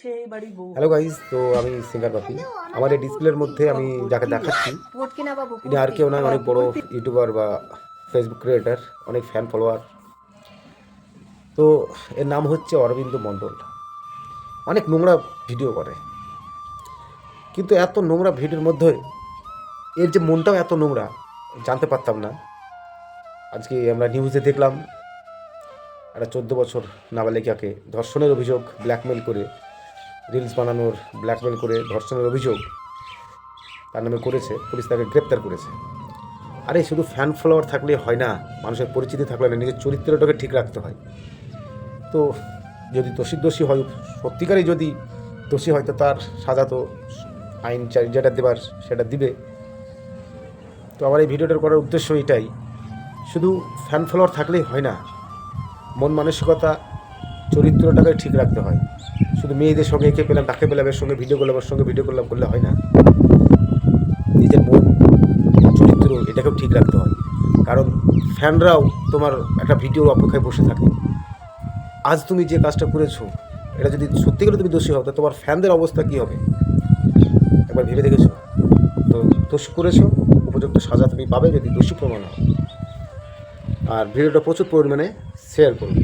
সেই বাড়ি বউ। হ্যালো গাইজ তো আমি সিঙ্গার পাপি আমার এই ডিসপ্লের মধ্যে আমি যাকে দেখাচ্ছি পটকি না বাবু ইনি আর কেউ নয় অনেক বড় ইউটিউবার বা ফেসবুক ক্রিয়েটার অনেক ফ্যান ফলোয়ার তো এর নাম হচ্ছে অরবিন্দ মণ্ডল। অনেক নোংরা ভিডিও করে। কিন্তু এত নোংরা ভিডিওর মধ্যে এর যে মনটাও এত নোংরা জানতে পারতাম না। আজকে আমরা নিউজে দেখলাম একটা চোদ্দ বছর নাবালিকাকে ধর্ষণের অভিযোগ ব্ল্যাকমেল করে রিলস বানানোর ব্ল্যাকমেল করে ধর্ষণের অভিযোগ তার নামে করেছে, পুলিশ তাকে গ্রেপ্তার করেছে। আরে, শুধু ফ্যান ফলোয়ার থাকলে হয় না, মানুষের পরিচিতি থাকলে না, নিজের চরিত্রটাকে ঠিক রাখতে হয়। তো যদি দোষী দোষী হয়, সত্যিকারই যদি দোষী হয়, তো তার সাজা তো আইন যেটা দেবার সেটা দিবে। তো আমার এই ভিডিওটার করার উদ্দেশ্য এটাই, শুধু ফ্যান ফলোয়ার থাকলেই হয় না, মন মানসিকতা, চরিত্রটাকে ঠিক রাখতে হয়। শুধু মেয়েদের সঙ্গে একে পেলাম, তাকে পেলাম, এর সঙ্গে ভিডিও করলাম, ওর সঙ্গে ভিডিও করলাম, করলে হয় না। নিজের মন, চরিত্র, এটাকেও ঠিক রাখতে হয়। কারণ ফ্যানরাও তোমার একটা ভিডিওর অপেক্ষায় বসে থাকে। আজ তুমি যে কাজটা করেছ, এটা যদি সত্যি করে তুমি দোষী হও, তো তোমার ফ্যানদের অবস্থা কী হবে? একবার ভেবে দেখেছ? তো দোষ করেছ, উপযুক্ত সাজা তুমি পাবে যদি দোষী প্রমাণ হও। আর ভিডিওটা প্রচুর পরিমাণে শেয়ার করুন